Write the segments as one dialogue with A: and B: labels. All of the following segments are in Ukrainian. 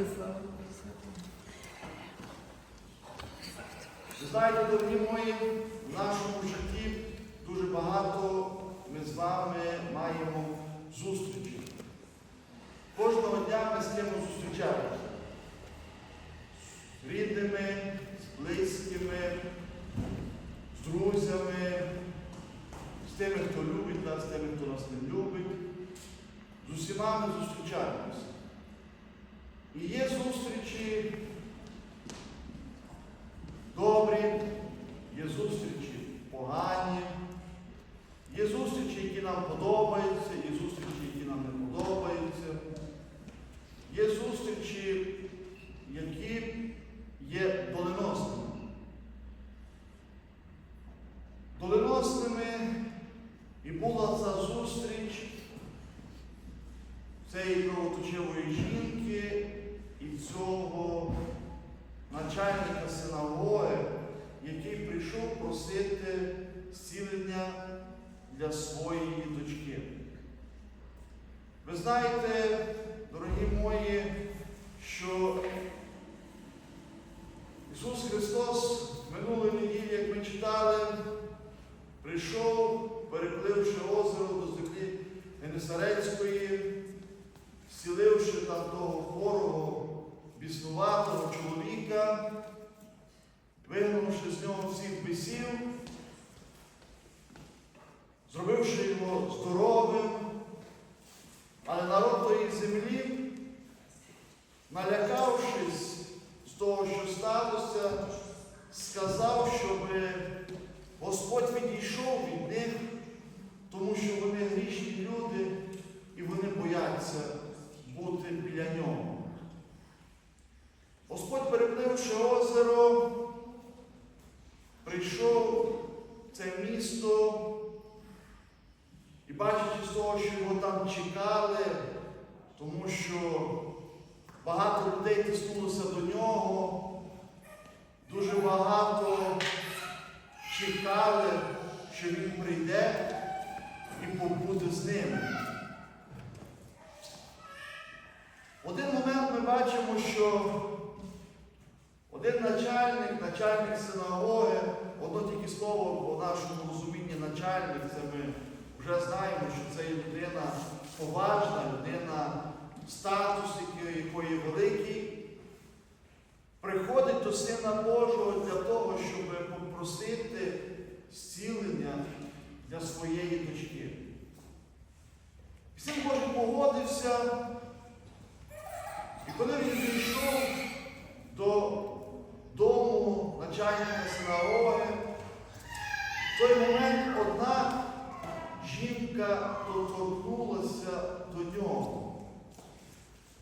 A: Слава.
B: Ви знаєте, дорогі мої, в нашому житті дуже багато ми з вами маємо зустрічі. Кожного дня ми з кимось зустрічаємося. З рідними, з близькими, з друзями, з тими, хто любить нас, з тими, хто нас не любить. З усіма ми зустрічаємося. І є зустрічі. Добрі, є зустрічі погані, є зустрічі, які нам подобаються, є зустрічі, які нам не подобаються. Є зустрічі, які є доленосними. Доленосними і була ця зустріч цієї кровоточивої жінки і цього начальника синагоги, який прийшов просити зцілення для своєї дочки. Ви знаєте, дорогі мої, що Ісус Христос минулої неділі, як ми читали, прийшов, перепливши озеро до землі Генесарецької, зціливши там того хворого, біснуватого чоловіка, вигнавши з нього всіх бісів, зробивши його здоровим, але народ тої землі, налякавшись з того, що сталося, сказав, щоб Господь відійшов від них, тому що вони грішні люди і вони бояться бути біля нього. Господь, перепливши озеро, прийшов в це місто і бачачи з того, що його там чекали, тому що багато людей тиснулося до нього, дуже багато чекали, що він прийде і побуде з ними. В один момент ми бачимо, що один начальник, начальник синагоги, одно тільки слово по нашому розумінні начальник, це ми вже знаємо, що це є людина поважна, людина статус, якої- великий, приходить до Сина Божого для того, щоб попросити зцілення для своєї дочки. Син Божий погодився, і коли він прийшов до дому начальника синагоги, в той момент одна жінка доторкнулася до нього.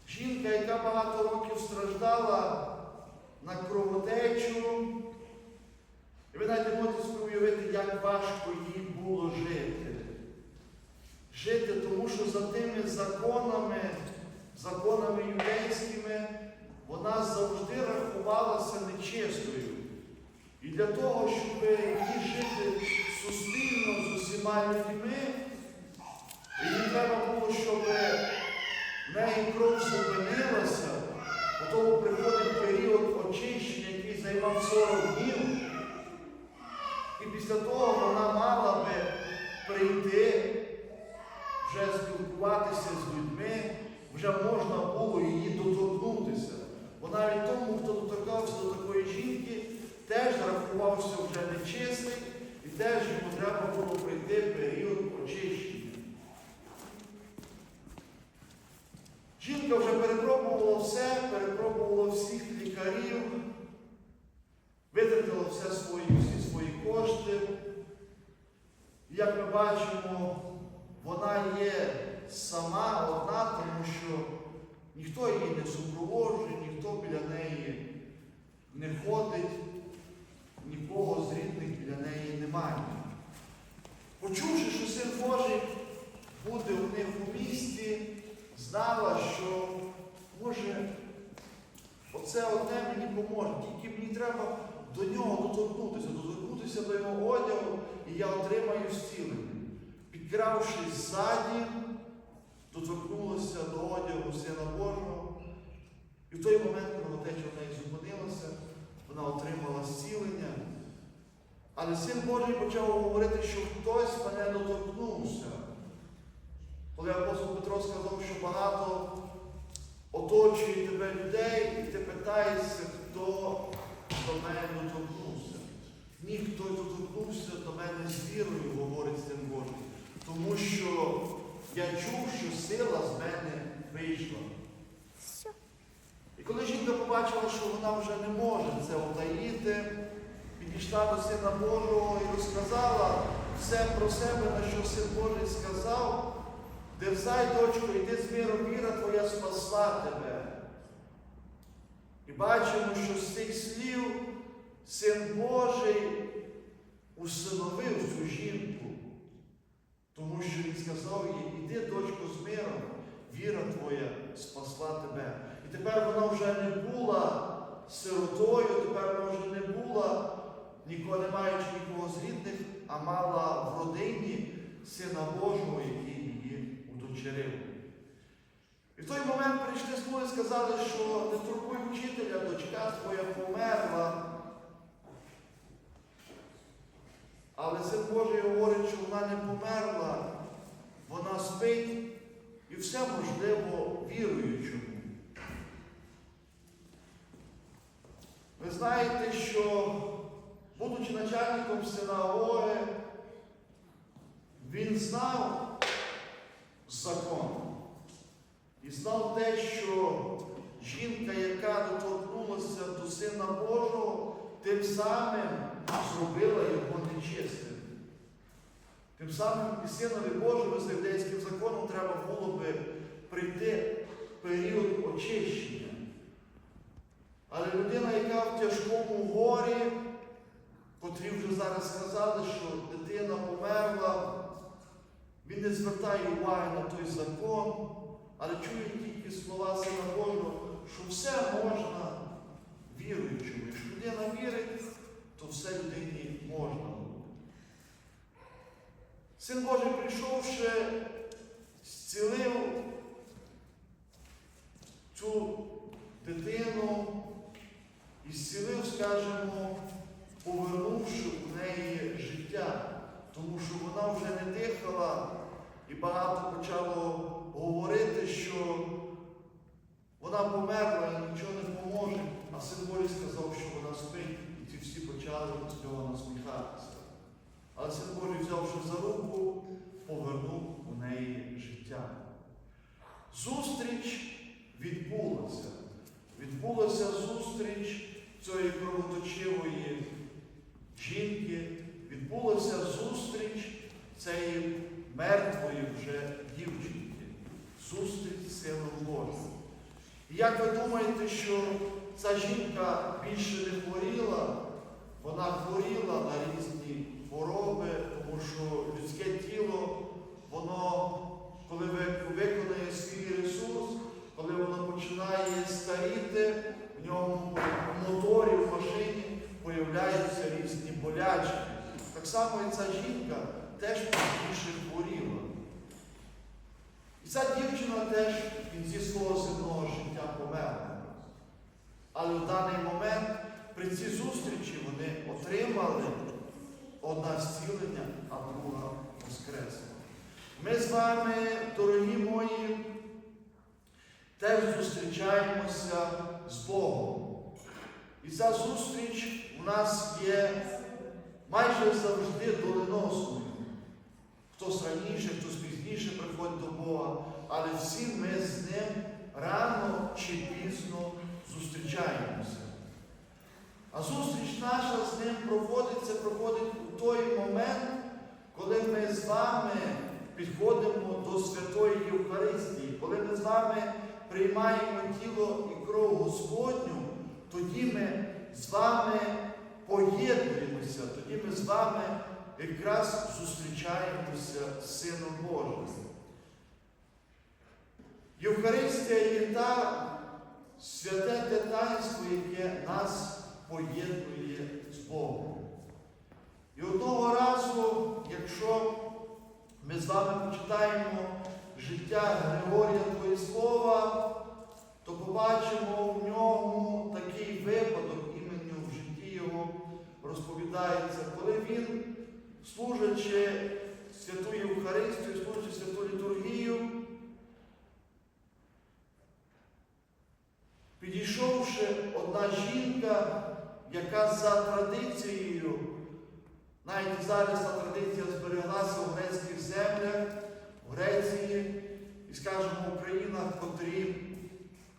B: Жінка, яка багато років страждала на кровотечу. І ви навіть можете собі уявити, як важко їй було жити. Жити, тому що за тими законами, законами юдейськими, вона завжди рахувалася нечистою. І для того, щоб їй жити суспільно з усіма людьми, їй треба було, щоб в неї кров зупинилася, потім приходить період очищення, який займав 40 днів. І після того вона мала би прийти, вже спілкуватися з людьми, вже можна було її доторкнутися. Бо навіть тому, хто доторкався до такої жінки, теж рахувався вже нечистий, і теж йому треба було прийти період очищення. Жінка вже перепробувала все, перепробувала всіх лікарів, витратила все свої, всі свої кошти. І як ми бачимо, вона є сама одна, тому що ніхто її не супроводжує, ніхто біля неї не ходить, нікого з рідних біля неї немає. Почувши, що син Божий буде у них у місті, знала, що може оце одне мені поможе, тільки мені треба до нього доторкнутися, доторкнутися до його одягу, і я отримаю зцілення. Підкравшись ззаді, доторкнулася до одягу Сина Божого І в той момент кровотеча в неї зупинилася, вона отримала зцілення. Але син Божий почав говорити, що хтось мене доторкнувся. Коли апостол Петро сказав, що багато оточує тебе людей, і ти питаєшся, хто до мене доторкнувся. Ніхто доторкнувся до мене з вірою, говорить син Божий. Тому що я чув, що сила з мене вийшла. І коли жінка побачила, що вона вже не може це утаїти, підійшла до Сина Божого і розказала все про себе, на що Син Божий сказав, дерзай, дочко, йди з миром, віра твоя спасла тебе. І бачимо, що з цих слів Син Божий усиновив цю жінку, тому що він сказав їй, іди, дочко, з миром, віра твоя спасла тебе. І тепер вона вже не була сиротою, тепер вона вже не була, нікого не маючи нікого з рідних, а мала в родині Сина Божого, який. І в той момент прийшли слуги і сказали, що не турбуй вчителя, дочка твоя померла. Але Син Божий говорить, що вона не померла, вона спить і все можливо віруючому. Ви знаєте, що, будучи начальником синагоги, він знав закон і знав те, що жінка, яка доторкнулася до Сина Божого, тим самим зробила його нечистим. Тим самим і Синові Божому з юдейським законом треба було би прийти період очищення. Але людина, яка в тяжкому горі, котрі вже зараз сказали, що дитина померла, він не звертає уваги на той закон, але чує тільки слова Сина Божого, що все можна віруючому. Якщо людина вірить, то все людині можна. Син Божий прийшовши, зцілив цю дитину і зцілив, скажімо, повернувши у неї життя, тому що вона вже не дихала і багато почало говорити, що вона померла і нічого не поможе, а син Божий сказав, що вона спить, і ті всі почали з нього насміхатися. Але син Божий, взявши за руку, повернув у неї життя. Зустріч відбулася. Відбулася зустріч цієї кровоточивої жінки, відбулася зустріч цієї мертвої вже дівчинки, зустріч Сином Божим. І як ви думаєте, що ця жінка більше не хворіла? Вона хворіла на різні хвороби, тому що людське тіло, воно, коли виконує свій ресурс, коли воно починає старіти, в ньому в моторі, в машині появляються різні болячки. Так само і ця жінка теж більше хворіла. І ця дівчина теж в кінці свого земного життя померла. Але в даний момент при цій зустрічі вони отримали одна зцілення, а друга воскресла. Ми з вами, дорогі мої, теж зустрічаємося з Богом. І ця зустріч у нас є майже завжди доленосною. Хтось раніше, хтось пізніше приходить до Бога, але всі ми з ним рано чи пізно зустрічаємося. А зустріч наша з ним проходиться, проходить у той момент, коли ми з вами підходимо до Святої Євхаристії, коли ми з вами приймаємо тіло і кров Господню, тоді ми з вами поєднуємося, тоді ми з вами якраз зустрічаємося з Сином Божим. Євхаристія є та святе те яке нас поєднує з Богом. І одного разу, якщо ми з вами почитаємо життя Григорія Твоєслова, то побачимо в ньому такий випадок іменно в житті його розповідається, коли він, служачи святу Євхаристію, служачи святу літургію, підійшовши одна жінка, яка за традицією, навіть і зараз та традиція збереглася у грецьких землях, в Греції і, скажімо, в країнах, котрі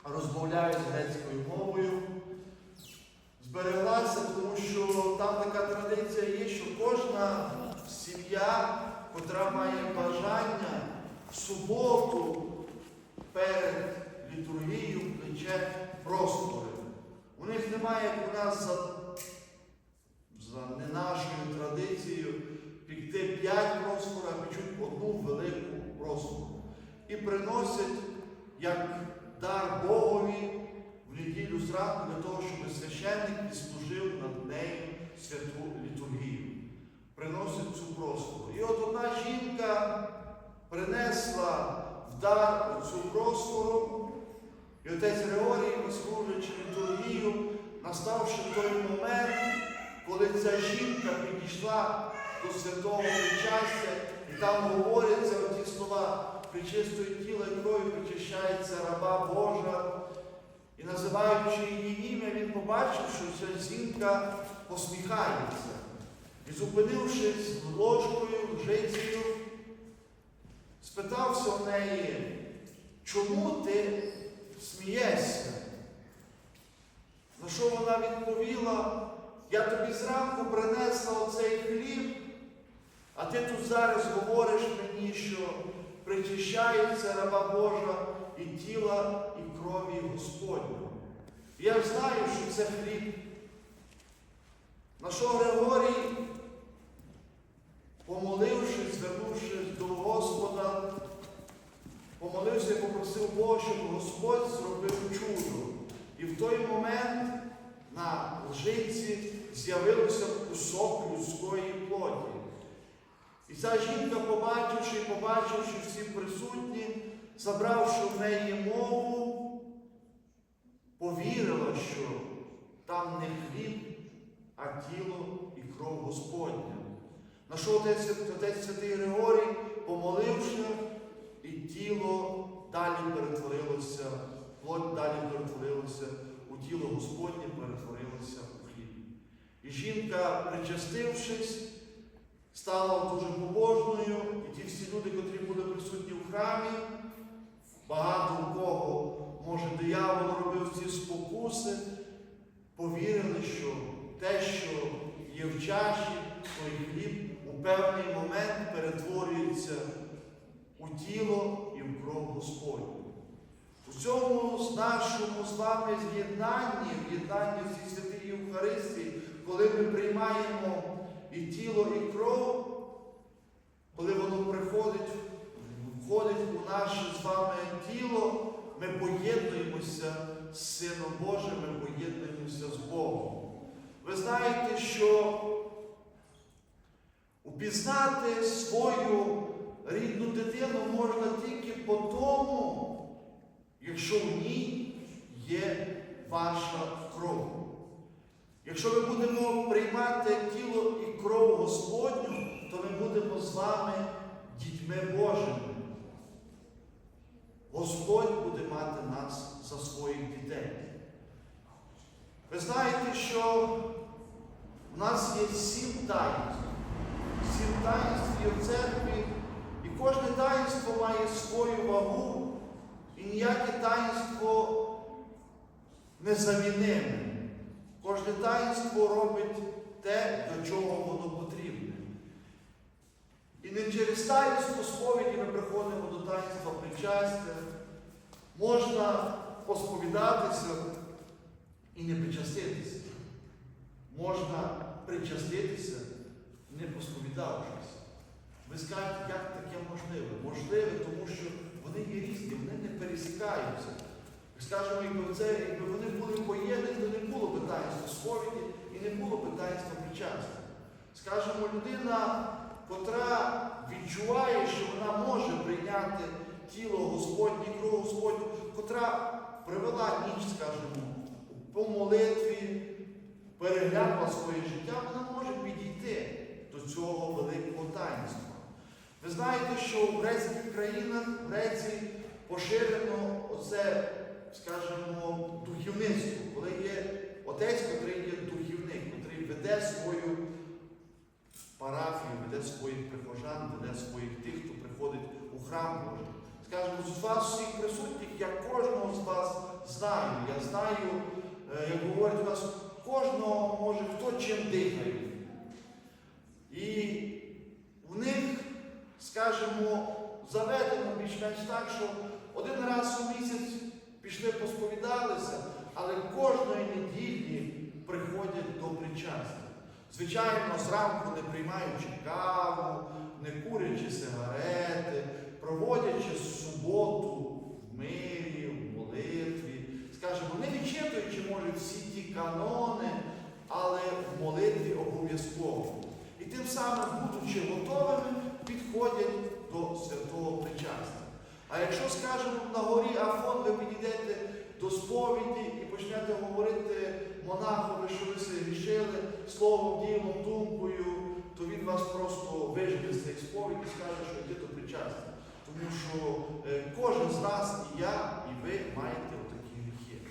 B: розмовляють грецькою мовою, збереглася, тому що там така традиція є, що кожна сім'я, котра має бажання в суботу перед літургією плече простори. У них немає, як у нас за, за не нашою традицією пікти п'ять простор, а печуть одну велику простору. І приносять як дар Богові в неділю зранку для того, щоб священник відслужив над нею святу літургію. Приносить цю простору. І от одна жінка принесла в дар цю простору, і отець Григорій, служачи літургію, наставши той момент, коли ця жінка підійшла до святого причастя, і там говоряться оті слова причистої тіла і крові причащається раба Божа. І називаючи її ім'я, він побачив, що ця жінка посміхається. І зупинившись ложкою, жицею, спитався в неї, чому ти смієшся? На що вона відповіла, я тобі зранку принесла оцей хліб, а ти тут зараз говориш мені, що причищається раба Божа і тіла, і крові Господнього. Я знаю, що це хліб. На що Григорій, помолившись, звернувшись до Господа, помолився і попросив Бога, щоб Господь зробив чудо. І в той момент на лжиці з'явився кусок людської плоті. І ця жінка, побачивши і побачивши всі присутні, забравши в неї мову, повірила, що там не хліб, а тіло і кров Господня. На що отець, отець Святий Григорій, помоливши, і тіло далі перетворилося, плоть далі перетворилося у тіло Господнє, перетворилося у хліб. І жінка, причастившись, стала дуже побожною, і ті всі люди, котрі були присутні в храмі, багато у кого, може, диявол робив ці спокуси, повірили, що те, що є в чаші, той хліб певний момент перетворюється у тіло і в кров Господню. У цьому нашому з вами з'єднанні, в єднанні в цій святій Євхаристії, коли ми приймаємо і тіло, і кров, коли воно приходить, входить у наше з вами тіло, ми поєднуємося з Сином Божим, ми поєднуємося з Богом. Ви знаєте, що упізнати свою рідну дитину можна тільки по тому, якщо в ній є ваша кров. Якщо ми будемо приймати тіло і кров Господню, то ми будемо з вами дітьми Божими. Господь буде мати нас за своїх дітей. Ви знаєте, що в нас є сім таїнств. Сім таїнств є в церкві, і кожне таїнство має свою вагу, і ніяке таїнство незаміниме. Кожне таїнство робить те, до чого воно потрібне. І не через таїнство сповіді ми приходимо до таїнства причастя. Можна посповідатися і не причаститися. Можна причаститися, не посповідавшись. Ви скажете, як таке можливе? Можливе, тому що вони є різні, вони не пересікаються. Скажемо, якби це, якби вони були поєднані, то не було б таїнства сповіді і не було б таїнства причастя. Скажемо, людина, котра відчуває, що вона може прийняти тіло Господнє, кров Господню, котра провела ніч, скажімо, по молитві, переглянула своє життя, вона може підійти цього великого таїнства. Ви знаєте, що в грецьких країнах в Греції поширено оце, скажімо, духовництво, коли є отець, який є духівник, який веде свою парафію, веде своїх прихожан, веде своїх тих, хто приходить у храм Божий. Скажімо, з вас всіх присутніх, я кожного з вас знаю. Я знаю, е, як говорять у нас, кожного може хто чим дихає. І в них, скажімо, заведено більш-менш так, що один раз у місяць пішли посповідалися, але кожної неділі приходять до причастя. Звичайно, зранку не приймаючи каву, не курячи сигарети, проводячи суботу в мирі, в молитві, скажімо, не відчитуючи, може, всі ті канони, але в молитві обов'язково. І тим самим, будучи готовими, підходять до святого причастя. А якщо, скажімо, на горі Афон ви підійдете до сповіді і почнете говорити монахові, що ви се рішили словом, ділом, думкою, то він вас просто вижене з цих сповідь і скаже, що йде до причастя. Тому що е, кожен з нас, і я, і ви маєте отакі гріхи.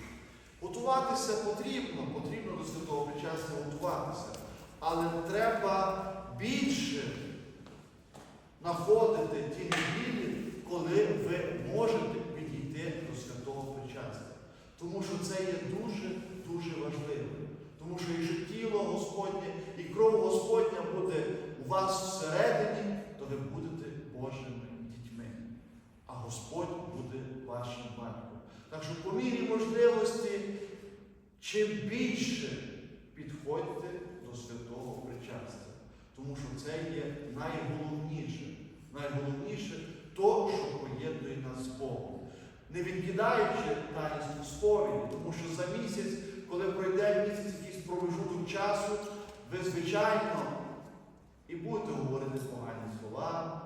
B: Готуватися потрібно, потрібно до святого причастя готуватися. Але треба більше знаходити ті неділі, коли ви можете підійти до святого причастя. Тому що це є дуже-дуже важливо. Тому що якщо тіло Господнє і кров Господня буде у вас всередині, то ви будете Божими дітьми. А Господь буде вашим батьком. Так що по мірі можливості, чим більше підходьте до святого причастя. Тому що це є найголовніше. Найголовніше то, що поєднує нас з Богом. Не відкидаючи таїнство сповіді, тому що за місяць, коли пройде місяць якийсь промежуток часу, ви, звичайно, і будете говорити погані слова,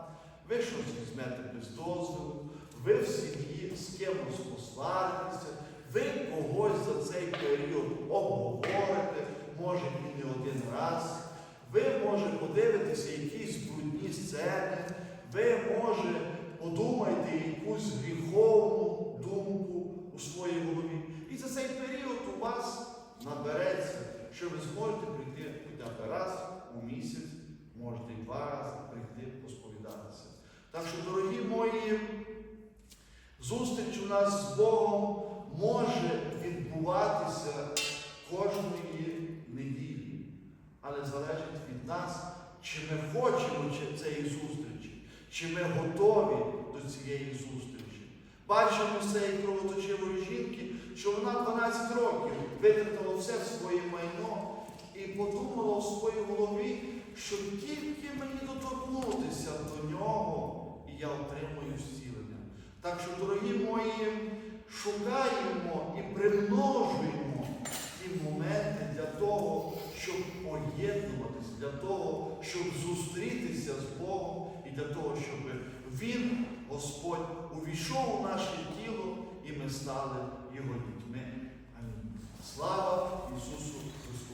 B: ви щось візьмете без дозволу, ви в сім'ї з кимось посваритеся, ви когось за цей період обговорите, може і не один раз. Ви, може, подивитеся якісь брудні сцени, ви, може, подумаєте якусь гріховну думку у своїй голові. І за цей період у вас набереться, що ви зможете прийти хоча б раз у місяць, можете і два рази прийти посповідатися. Так що, дорогі мої, зустріч у нас з Богом може відбуватися кожної неділі, але залежить від нас, чи ми хочемо цієї зустрічі, чи ми готові до цієї зустрічі. Бачимо з цієї кровоточивої жінки, що вона 12 років витратила все своє майно і подумала у своїй голові, що тільки мені доторкнутися до нього, і я отримую зцілення. Так що, дорогі мої, шукаємо і примножуємо ті моменти для того, щоб поєднуватися, для того, щоб зустрітися з Богом і для того, щоб Він, Господь, увійшов у наше тіло і ми стали Його дітьми. Амінь. Слава Ісусу Христу!